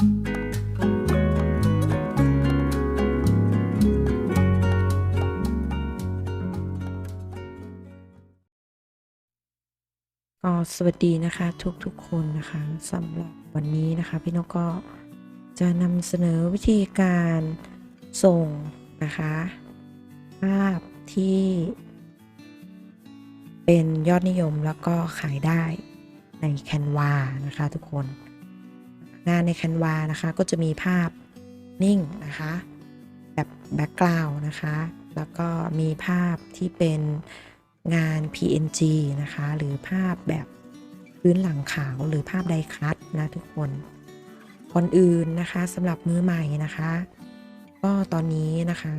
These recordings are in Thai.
ก็สวัสดีนะคะทุกๆคนนะคะสำหรับวันนี้นะคะ พี่นกก็จะนำเสนอวิธีการส่งนะคะ ภาพที่เป็นยอดนิยมแล้วก็ขายได้ใน Canva นะคะทุกคน งานใน Canva นะคะ ก็จะมีภาพนิ่งนะคะ แบบแบ็กกราวน์นะคะ แล้วก็มีภาพที่เป็นงาน PNG นะคะ หรือภาพแบบพื้นหลังขาวหรือภาพไดคัตนะทุกคนก่อนอื่นนะคะสำหรับมือใหม่นะคะ ก็ตอนนี้นะคะ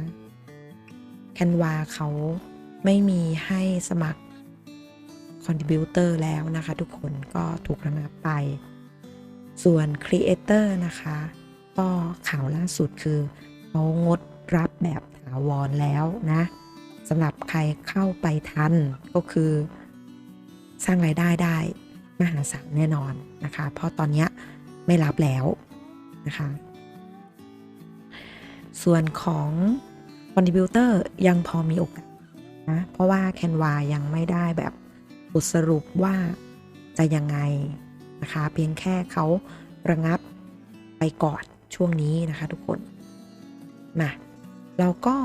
Canva เขาไม่มีให้สมัคร Contributor แล้วนะคะ ทุกคนก็ถูกระงับไป ส่วน Creator นะคะ ก็ข่าวล่าสุดคือเขางดรับแบบถาวรแล้วนะสำหรับใครเข้าไปทันก็คือ สร้างรายได้ได้มหาศาลแน่นอนนะคะ เพราะตอนนี้ไม่รับแล้วนะคะ ส่วนของ Contributor ยังพอมีโอกาสนะ เพราะว่า Canva ยังไม่ได้แบบบทสรุปว่าจะยังไง นะคะ เพียงแค่เขาระงับไปก่อนช่วงนี้นะคะทุกคนมาเราก็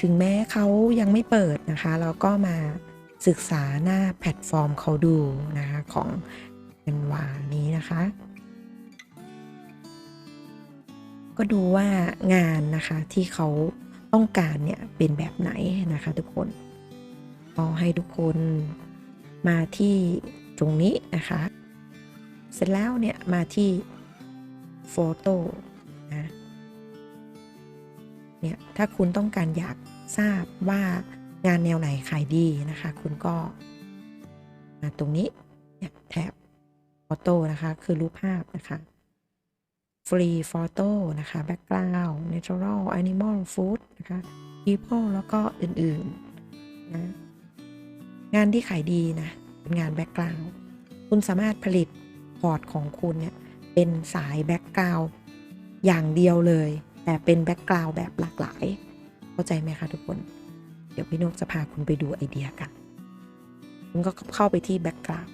ถึงแม้เขายังไม่เปิดนะคะ เราก็มาศึกษาหน้าแพลตฟอร์มเขาดูนะคะของ Canva นี้นะคะ ก็ดูว่างานนะคะที่เขาต้องการเนี่ยเป็นแบบไหนนะคะทุกคนก็ให้ทุกคนมาที่ตรงนี้นะคะ เสร็จแล้วเนี่ยมาที่โฟโต้นะเนี่ยถ้าคุณต้องการอยากทราบว่างานแนวไหนขายดีนะคะ คุณก็มาตรงนี้เนี่ยแท็บโฟโต้นะคะ คือรูปภาพนะคะฟรีฟอโต้นะคะแบ็กกราวด์เนเชอรัลแอนิมอลฟู้ดนะคะ people แล้วก็อื่นๆนะงานที่ขายดีนะเป็นงานแบ็กกราวด์คุณสามารถผลิต พอร์ตของคุณเนี่ยเป็นสายแบ็กกราวด์อย่างเดียวเลย แต่เป็นแบ็กกราวด์แบบหลากหลาย เข้าใจไหมคะทุกคน เดี๋ยวพี่นกจะพาคุณไปดูไอเดียกัน คุณก็เข้าไปที่แบ็กกราวด์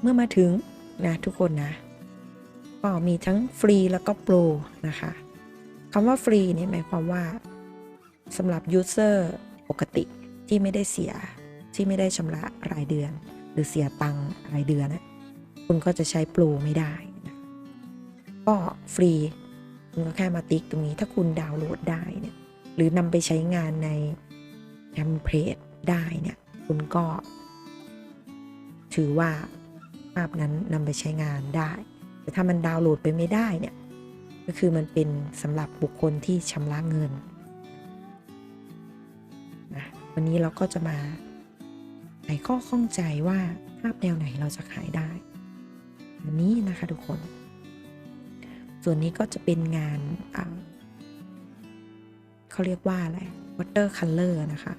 เมื่อมาถึงนะทุกคนนะ ก็มีทั้งฟรีแล้วก็โปรนะคะคำว่าฟรีเนี่ยหมายความว่าสำหรับยูเซอร์ปกติ ที่ไม่ได้เสียที่ไม่ได้ชำระรายเดือน หรือเสียตังค์รายเดือนนะคุณก็จะใช้โปรไม่ได้นะก็ฟรีคุณก็แค่มาติ๊กตรงนี้ถ้าคุณดาวน์โหลดได้เนี่ยหรือนำไปใช้งานในเทมเพลตได้เนี่ยคุณก็ ถือว่าภาพนั้นนำไปใช้งานได้ แต่ถ้ามันดาวน์โหลดไปไม่ได้เนี่ยก็คือมันเป็นสำหรับบุคคลที่ชำระเงิน วันนี้เราก็จะมาไขข้อข้องใจว่าภาพแนวไหนเราจะขายได้อันนี้นะคะทุกคน ส่วนนี้ก็จะเป็นงานเขาเรียกว่าอะไร water color นะคะ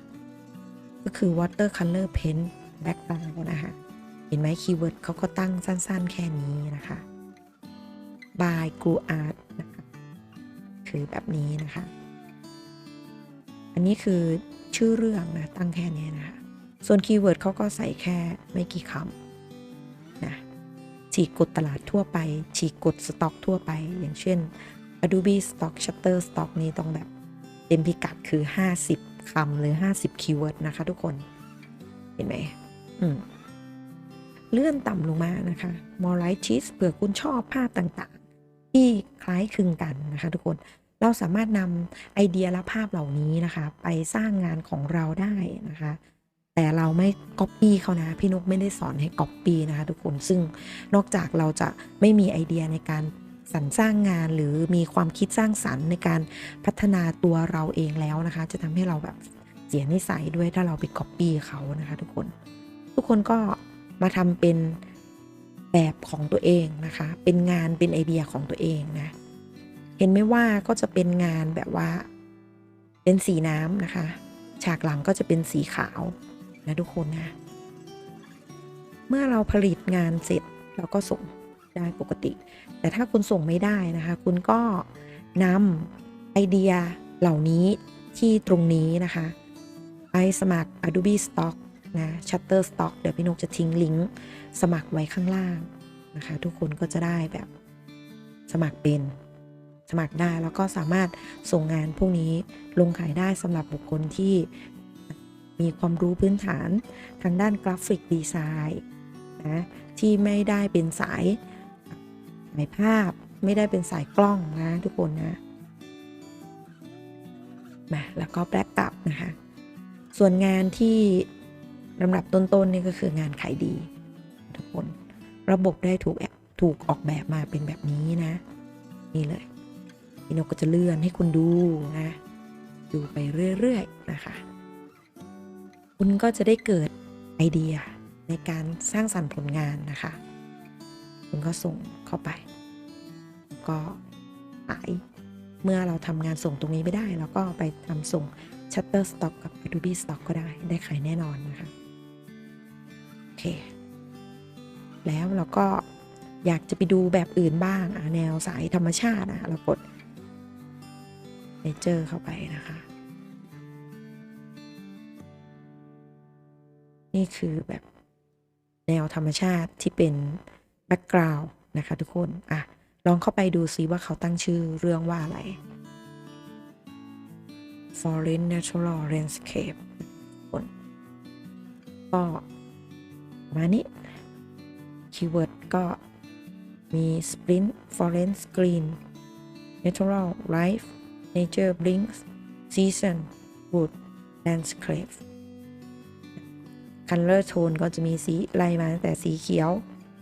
ก็คือ water color paint background นะคะ เห็นไหมคีย์เวิร์ดเขาก็ตั้งสั้นๆ แค่นี้นะคะ by g r u art นะคะ คือแบบนี้นะคะ อันนี้คือชื่อเรื่องนะตั้งแค่นี้นะคะ ส่วนคีย์เวิร์ดเขาก็ใส่แค่ไม่กี่คำนะฉีกกดตลาดทั่วไป ฉีกกดสต็อกทั่วไป อย่างเช่น Adobe Stock Shutterstock นี่ต้องแบบเต็มพิกัดคือ 50 คำหรือ 50 คีย์เวิร์ดนะคะทุกคน เห็นไหมอืมเลื่อนต่ำลงมานะคะ more light cheese เผื่อคุณชอบภาพต่างๆ ที่คล้ายคลึงกันนะคะทุกคน เราสามารถนำไอเดียและภาพเหล่านี้นะคะ ไปสร้างงานของเราได้นะคะ แต่เราไม่ก๊อปปี้เขานะ พี่นกไม่ได้สอนให้ก๊อปปี้นะคะทุกคนซึ่งนอกจากเราจะไม่มีไอเดียในการสรรสร้างงานหรือมีความคิดสร้างสรรค์ในการพัฒนาตัวเราเองแล้วนะคะ จะทำให้เราแบบเสียนิสัยด้วยถ้าเราไปก๊อปปี้เขานะคะทุกคนทุกคนก็มาทำเป็นแบบของตัวเองนะคะ เป็นงานเป็นไอเดียของตัวเองนะ เห็นไหมว่าก็จะเป็นงานแบบว่า เป็นสีน้ำนะคะ ฉากหลังก็จะเป็นสีขาวนะทุกคนนะเมื่อเราผลิตงานเสร็จเราก็ส่งได้ปกติ แต่ถ้าคุณส่งไม่ได้นะคะ คุณก็นำไอเดียเหล่านี้ที่ตรงนี้นะคะ ไปสมัคร Adobe Stock นะ Shutterstock เดี๋ยวพี่นกจะทิ้งลิงก์สมัครไว้ข้างล่างนะคะ ทุกคนก็จะได้แบบสมัครเป็น สมัครได้แล้วก็สามารถส่งงานพวกนี้ลงขายได้สำหรับบุคคลที่มีความรู้พื้นฐานทางด้านกราฟิกดีไซน์นะที่ไม่ได้เป็นสายสายภาพไม่ได้เป็นสายกล้องนะทุกคนนะมาแล้วก็แบล็กกลับนะคะ ส่วนงานที่ลำดับต้นๆนี่ก็คืองานขายดี ทุกคน ระบบได้ถูกถูกออกแบบมาเป็นแบบนี้นะ นี่เลย พี่นกก็จะเลื่อนให้คุณดูนะ ดูไปเรื่อยๆนะคะ คุณก็จะได้เกิดไอเดียในการสร้างสรรค์ผลงานนะคะ คุณก็ส่งเข้าไป ก็ขายเมื่อเราทำงานส่งตรงนี้ไม่ได้เราก็ไปทำส่ง Shutterstock กับ Adobe Stock ก็ได้ได้ขายแน่นอนนะคะโอเค แล้วเราก็อยากจะไปดูแบบอื่นบ้างแนวสายธรรมชาติอะเรากด Nature เข้าไปนะคะ นี่คือแบบแนวธรรมชาติที่เป็นแบ็กกราวน์นะคะทุกคน อะ ลองเข้าไปดูซิว่าเขาตั้งชื่อเรื่องว่าอะไร Foreign Natural Landscape คนก็มานี้คีย์เวิร์ดก็มี Sprint Forest Green Natural Life Nature Blinks Season Wood Landscape Color Tone ก็จะมีสีไล่มาตั้งแต่สีเขียว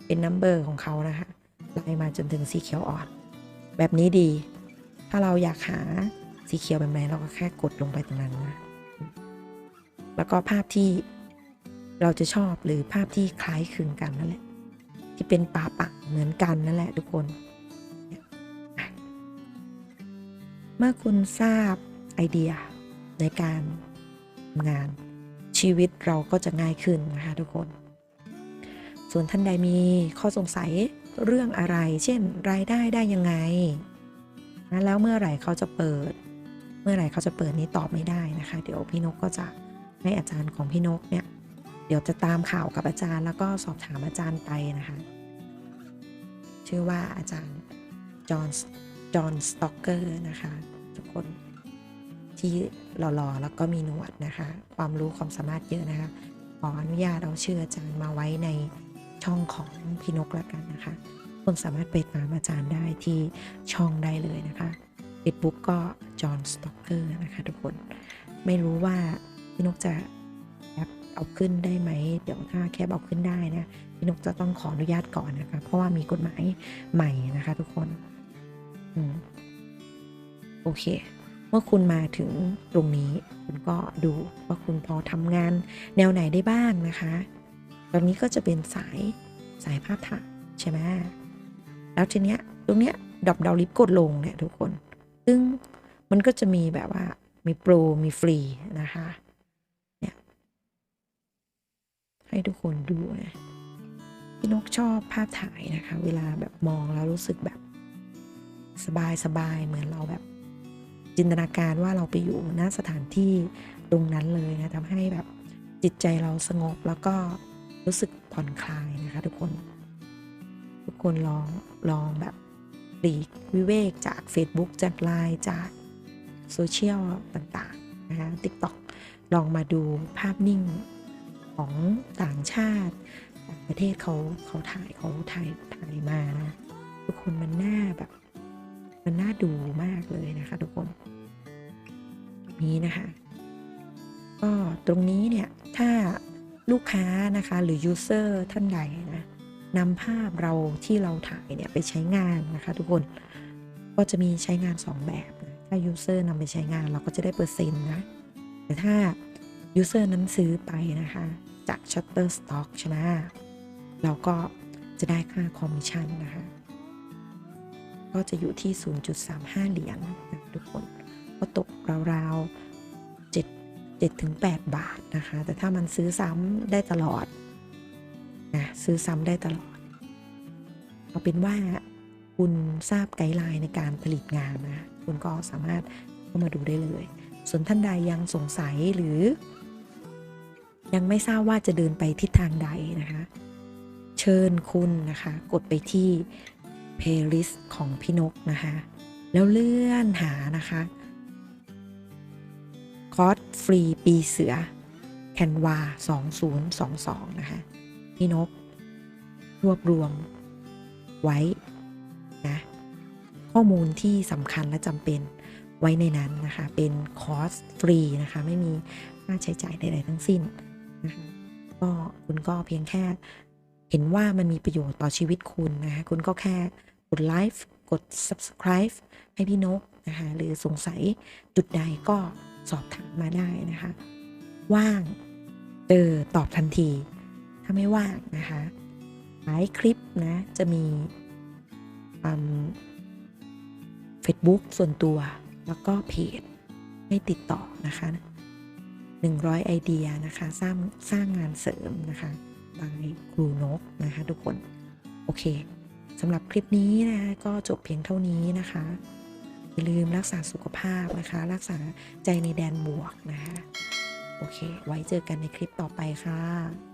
เป็นนัมเบอร์ของเขานะคะไล่มาจนถึงสีเขียวอ่อน แบบนี้ดี ถ้าเราอยากหาสีเขียวแบบไหนเราก็แค่กดลงไปตรงนั้นนะแล้วก็ภาพที่เราจะชอบหรือภาพที่คล้ายคลึงกันนั่นแหละ ที่เป็นป่าปักเหมือนกันนั่นแหละทุกคน มื่อคุณทราบไอเดียในการทำงาน ชีวิตเราก็จะง่ายขึ้นนะคะทุกคน ส่วนท่านใดมีข้อสงสัยเรื่องอะไร เช่น รายได้ได้ยังไงนะแล้วเมื่อไหร่เขาจะเปิด เมื่อไหร่เขาจะเปิดนี้ตอบไม่ได้นะคะ เดี๋ยวพี่นกก็จะให้อาจารย์ของพี่นกเนี่ย เดี๋ยวจะตามข่าวกับอาจารย์ แล้วก็สอบถามอาจารย์ไปนะคะ ชื่อว่าอาจารย์จอห์นจอห์นสต็อกเกอร์นะคะ ทุกคนที่หล่อๆแล้วก็มีหนวดนะคะ ความรู้ความสามารถเยอะนะคะ ขออนุญาตเอาชื่ออาจารย์มาไว้ในช่องของพี่นกแล้วกันนะคะคนสามารถไปตามอาจารย์ได้ที่ช่องได้เลยนะคะ Facebook ก็จอห์นสต็อกเกอร์นะคะทุกคน ไม่รู้ว่าพี่นกจะแคปเอาขึ้นได้ไหม เดี๋ยวถ้าแคปเอาขึ้นได้นะ พี่นกจะต้องขออนุญาตก่อนนะคะ เพราะว่ามีกฎหมายใหม่นะคะทุกคน อืม โอเค เมื่อคุณมาถึงตรงนี้ คุณก็ดูว่าคุณพอทำงานแนวไหนได้บ้างนะคะตอนนี้ก็จะเป็นสายสายภาพถ่ายใช่ไหมแล้วทีเนี้ยตรงเนี้ยดอกดาวลิฟต์กดลงเนี่ยทุกคน ซึ่งมันก็จะมีแบบว่ามีโปรมีฟรีนะคะเนี่ยให้ทุกคนดูนะพี่นกชอบภาพถ่ายนะคะ เวลาแบบมองแล้วรู้สึกแบบสบายสบายเหมือนเราแบบ จินตนาการว่าเราไปอยู่ณสถานที่ตรงนั้นเลยนะทำให้แบบจิตใจเราสงบแล้วก็รู้สึกผ่อนคลายนะคะทุกคน ทุกคนลองลองแบบปลีกวิเวกจาก Facebook จากไลน์จากโซเชียลต่างๆนะคะ TikTok ลองมาดูภาพนิ่งของต่างชาติต่างประเทศเขาเขาถ่ายเขาถ่ายถ่ายมานะ ทุกคนมันน่าแบบ มันน่าดูมากเลยนะคะทุกคนนี้นะคะก็ตรงนี้เนี่ยถ้าลูกค้านะคะหรือ user ท่านใดนะนำภาพเราที่เราถ่ายเนี่ยไปใช้งานนะคะทุกคนก็จะมีใช้งาน 2 แบบนะถ้า user นำไปใช้งานเราก็จะได้เปอร์เซ็นต์นะ แต่ถ้า user นั้นซื้อไปนะคะ จาก Shutterstock ใช่ไหมเราก็จะได้ค่าคอมมิชชั่นนะคะ ก็จะอยู่ที่ 0.35 เหรียญนะทุกคนก็ตกราวๆ7 7ถึง8บาทนะคะ แต่ถ้ามันซื้อซ้ำได้ตลอดนะซื้อซ้ำได้ตลอด เอาเป็นว่าคุณทราบไกด์ไลน์ในการผลิตงานนะ คุณก็สามารถเข้ามาดูได้เลย ส่วนท่านใดยังสงสัยหรือ ยังไม่ทราบว่าจะเดินไปทิศทางใดนะคะ เชิญคุณนะคะ กดไปที่ playlist ของพี่นกนะคะ แล้วเลื่อนหานะคะคอร์สฟรีปีเสือแคนวา2022 นะคะ พี่นก รวบรวมไว้นะข้อมูลที่สำคัญและจำเป็นไว้ในนั้นนะคะ เป็นคอร์สฟรีนะคะ ไม่มีค่าใช้จ่ายใดๆทั้งสิ้นนะคะก็คุณก็เพียงแค่ เห็นว่ามันมีประโยชน์ต่อชีวิตคุณนะคะคุณก็แค่กดไลค์กด subscribe ให้พี่นกนะคะหรือสงสัยจุดใดก็สอบถามมาได้นะคะ ว่างเจอตอบทันที ถ้าไม่ว่างนะคะท้ายคลิปนะจะมีเฟซบุ๊กส่วนตัวแล้วก็เพจให้ติดต่อนะคะ 100 ไอเดียนะคะ สร้างสร้างงานเสริมนะคะ บายครูนกนะคะทุกคน โอเคสำหรับคลิปนี้นะคะก็จบเพียงเท่านี้นะคะอย่าลืมรักษาสุขภาพนะคะ รักษาใจในแดนบวกนะคะ โอเค ไว้เจอกันในคลิปต่อไปค่ะ